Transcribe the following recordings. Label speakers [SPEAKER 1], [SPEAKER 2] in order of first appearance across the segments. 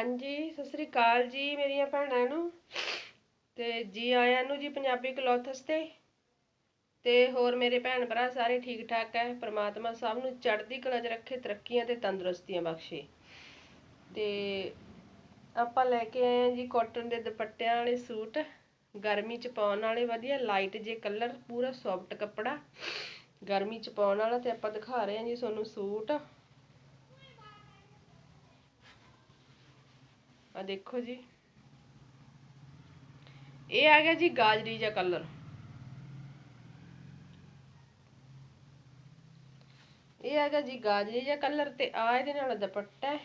[SPEAKER 1] ਹਾਂਜੀ, ਸਤਿ ਸ੍ਰੀ ਅਕਾਲ ਜੀ ਮੇਰੀਆਂ ਭੈਣਾਂ ਨੂੰ। ਤੇ ਜੀ ਆਇਆਂ ਨੂੰ ਜੀ ਪੰਜਾਬੀ ਕਲੋਥਸ ਤੇ ਤੇ ਹੋਰ ਮੇਰੇ ਭੈਣ ਭਰਾ ਸਾਰੇ ਠੀਕ ਠਾਕ ਹੈ ਪ੍ਰਮਾਤਮਾ ਸਭ ਨੂੰ ਚੜ੍ਹਦੀ ਕਲਾ 'ਚ ਰੱਖੇ, ਤਰੱਕੀਆਂ ਤੇ ਤੰਦਰੁਸਤੀਆਂ ਬਖਸ਼ੇ। ਤੇ ਆਪਾਂ ਲੈ ਕੇ ਆਏ ਹਾਂ ਜੀ ਕਾਟਨ ਦੇ ਦੁਪੱਟਿਆਂ ਵਾਲੇ ਸੂਟ। ਗਰਮੀ 'ਚ ਪਾਉਣ ਵਾਲੇ ਵਧੀਆ, ਲਾਈਟ ਜੇ ਕਲਰ, ਪੂਰਾ ਸੌਫਟ ਕੱਪੜਾ। ਗਰਮੀ 'ਚ ਪਾਉਣ ਵਾਲਾ ਤੇ ਆਪਾਂ ਦਿਖਾ ਰਹੇ ਹਾਂ ਜੀ ਤੁਹਾਨੂੰ ਸੂਟ। ਆ ਦੇਖੋ ਜੀ। ਇਹ ਆ ਗਿਆ ਜੀ ਗਾਜਰੀ ਜਿਹਾ ਕਲਰ। ਇਹ ਆ ਜੀ ਗਾਜਰੀ ਜਿਹਾ ਕਲਰ ਤੇ ਆ ਇਹਦੇ ਨਾਲ ਦੁਪੱਟਾ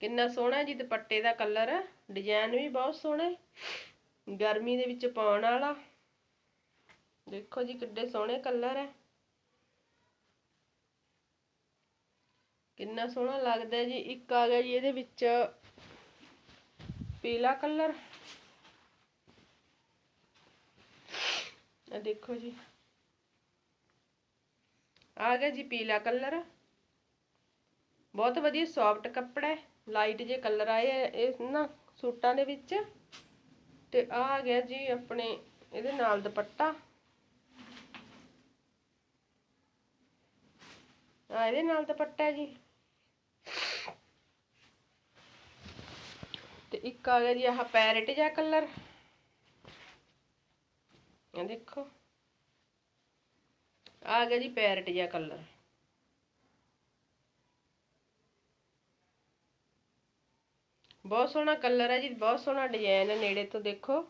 [SPEAKER 1] ਕਿੰਨਾ ਸੋਹਣਾ ਜੀ ਦੁਪੱਟੇ ਦਾ ਕਲਰ। ਡਿਜ਼ਾਈਨ ਵੀ ਬਹੁਤ ਸੋਹਣਾ ਗਰਮੀ ਦੇ ਵਿੱਚ ਪਾਉਣ ਵਾਲਾ। ਦੇਖੋ ਜੀ ਕਿੱਡੇ ਸੋਹਣੇ ਕਲਰ ਹੈ। ਕਿੰਨਾ ਸੋਹਣਾ ਲੱਗਦਾ ਜੀ। ਇੱਕ ਆ ਗਿਆ ਜੀ, ਇਹਦੇ ਵਿੱਚ ਪੀਲਾ ਕਲਰ। ਆ ਦੇਖੋ ਜੀ। ਆ ਗਿਆ ਜੀ ਪੀਲਾ ਕਲਰ। ਬਹੁਤ ਵਧੀਆ ਸੌਫਟ ਕੱਪੜਾ ਹੈ। ਲਾਈਟ ਜੇ ਕਲਰ ਆਏ ਆ ਇਹ ਨਾ ਸੂਟਾਂ ਦੇ ਵਿੱਚ। ਤੇ ਆ ਆ ਗਿਆ ਜੀ ਆਪਣੇ ਇਹਦੇ ਨਾਲ ਦੁਪੱਟਾ। ਆ ਇਹਦੇ ਨਾਲ ਦੁਪੱਟਾ ਜੀ ਤੇ ਇੱਕ ਆ ਗਿਆ ਜੀ ਆਹ ਪੈਰਟ ਜਿਹਾ ਕਲਰ ਇਹ ਦੇਖੋ ਆ ਗਿਆ ਜੀ ਪੈਰਟ ਜਿਹਾ ਕਲਰ ਬਹੁਤ ਸੋਹਣਾ ਕਲਰ ਹੈ ਜੀ ਬਹੁਤ ਸੋਹਣਾ ਡਿਜ਼ਾਈਨ ਹੈ ਨੇੜੇ ਤੋਂ ਦੇਖੋ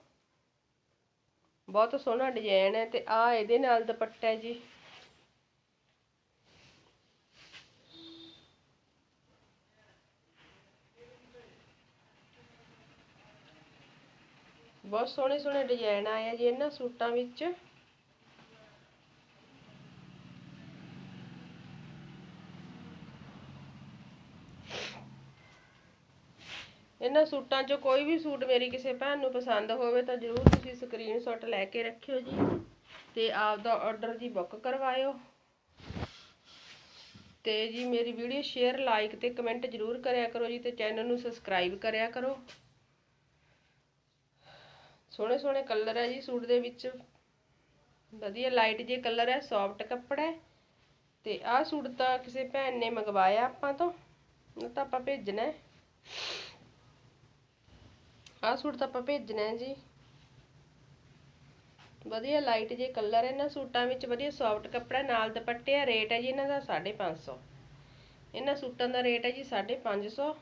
[SPEAKER 1] ਬਹੁਤ ਸੋਹਣਾ ਡਿਜ਼ਾਈਨ ਹੈ ਤੇ ਆ ਇਹਦੇ ਨਾਲ ਦੁਪੱਟਾ ਹੈ ਜੀ ਬਹੁਤ ਸੋਹਣੇ ਸੋਹਣੇ ਡਿਜ਼ਾਈਨ ਆਏ ਆ ਜੀ ਇਹਨਾਂ ਸੂਟਾਂ ਵਿੱਚ। ਇਹਨਾਂ ਸੂਟਾਂ 'ਚੋਂ ਕੋਈ ਵੀ ਸੂਟ ਮੇਰੀ ਕਿਸੇ ਭੈਣ ਨੂੰ ਪਸੰਦ ਹੋਵੇ ਤਾਂ ਜ਼ਰੂਰ ਤੁਸੀਂ ਸਕਰੀਨਸ਼ਾਟ ਲੈ ਕੇ ਰੱਖਿਓ ਜੀ ਤੇ ਆਪ ਦਾ ਆਰਡਰ ਜੀ ਬੁੱਕ ਕਰਵਾਇਓ। ਤੇ ਜੀ ਮੇਰੀ ਵੀਡੀਓ ਸ਼ੇਅਰ ਲਾਈਕ ਤੇ ਕਮੈਂਟ ਜ਼ਰੂਰ ਕਰਿਆ ਕਰੋ ਜੀ ਤੇ ਚੈਨਲ ਨੂੰ ਸਬਸਕ੍ਰਾਈਬ ਕਰਿਆ ਕਰੋ। ਸੋਹਣੇ ਸੋਹਣੇ ਕਲਰ ਹੈ ਜੀ, ਸੂਟ ਦੇ ਵਿੱਚ। ਵਧੀਆ ਲਾਈਟ ਜੇ ਕਲਰ ਹੈ ਸੌਫਟ ਕੱਪੜਾ ਹੈ। ਤੇ ਆਹ ਸੂਟ ਤਾਂ ਕਿਸੇ ਭੈਣ ਨੇ ਮੰਗਵਾਇਆ ਆਪਾਂ ਤੋਂ, ਉਹ ਤਾਂ ਆਪਾਂ ਭੇਜਣਾ ਹੈ। ਆਹ ਸੂਟ ਤਾਂ ਆਪਾਂ ਭੇਜਣਾ ਹੈ ਜੀ। ਵਧੀਆ ਲਾਈਟ ਜੇ ਕਲਰ ਹੈ, ਇਹਨਾਂ ਸੂਟਾਂ ਵਿੱਚ ਵਧੀਆ ਸੌਫਟ ਕੱਪੜਾ ਨਾਲ ਦੁਪੱਟੇ ਆ ਰੇਟ ਹੈ ਜੀ ਇਹਨਾਂ ਦਾ 550 ਇਹਨਾਂ ਸੂਟਾਂ ਦਾ ਰੇਟ ਹੈ ਜੀ 550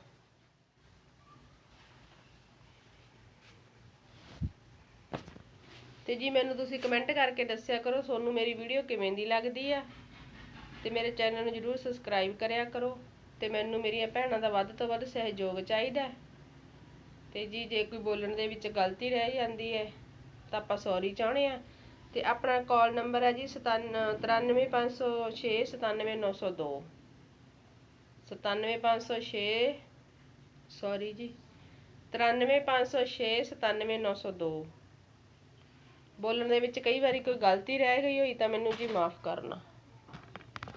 [SPEAKER 1] ਤੇ ਜੀ ਮੈਨੂੰ ਤੁਸੀਂ ਕਮੈਂਟ ਕਰਕੇ ਦੱਸਿਆ ਕਰੋ ਤੁਹਾਨੂੰ ਮੇਰੀ ਵੀਡੀਓ ਕਿਵੇਂ ਦੀ ਲੱਗਦੀ ਆ। ਤੇ ਮੇਰੇ ਚੈਨਲ ਨੂੰ ਜਰੂਰ ਸਬਸਕ੍ਰਾਈਬ ਕਰਿਆ ਕਰੋ ਤੇ ਮੈਨੂੰ ਮੇਰੀਆਂ ਭੈਣਾਂ ਦਾ ਵੱਧ ਤੋਂ ਵੱਧ ਸਹਿਯੋਗ ਚਾਹੀਦਾ ਤੇ ਜੀ ਜੇ ਕੋਈ ਬੋਲਣ ਦੇ ਵਿੱਚ ਗਲਤੀ ਰਹਿ ਜਾਂਦੀ ਹੈ ਤਾਂ ਆਪਾਂ ਸੌਰੀ ਚਾਹੁੰਦੇ ਆ ਤੇ ਆਪਣਾ ਕਾਲ ਨੰਬਰ ਹੈ ਜੀ 93506 97902 97506 ਸੌਰੀ ਜੀ 93506 97902 ਬੋਲਣ ਦੇ ਵਿੱਚ ਕਈ ਵਾਰੀ ਕੋਈ ਗਲਤੀ ਰਹਿ ਗਈ ਹੋਈ ਤਾਂ ਮੈਨੂੰ ਜੀ ਮਾਫ ਕਰਨਾ।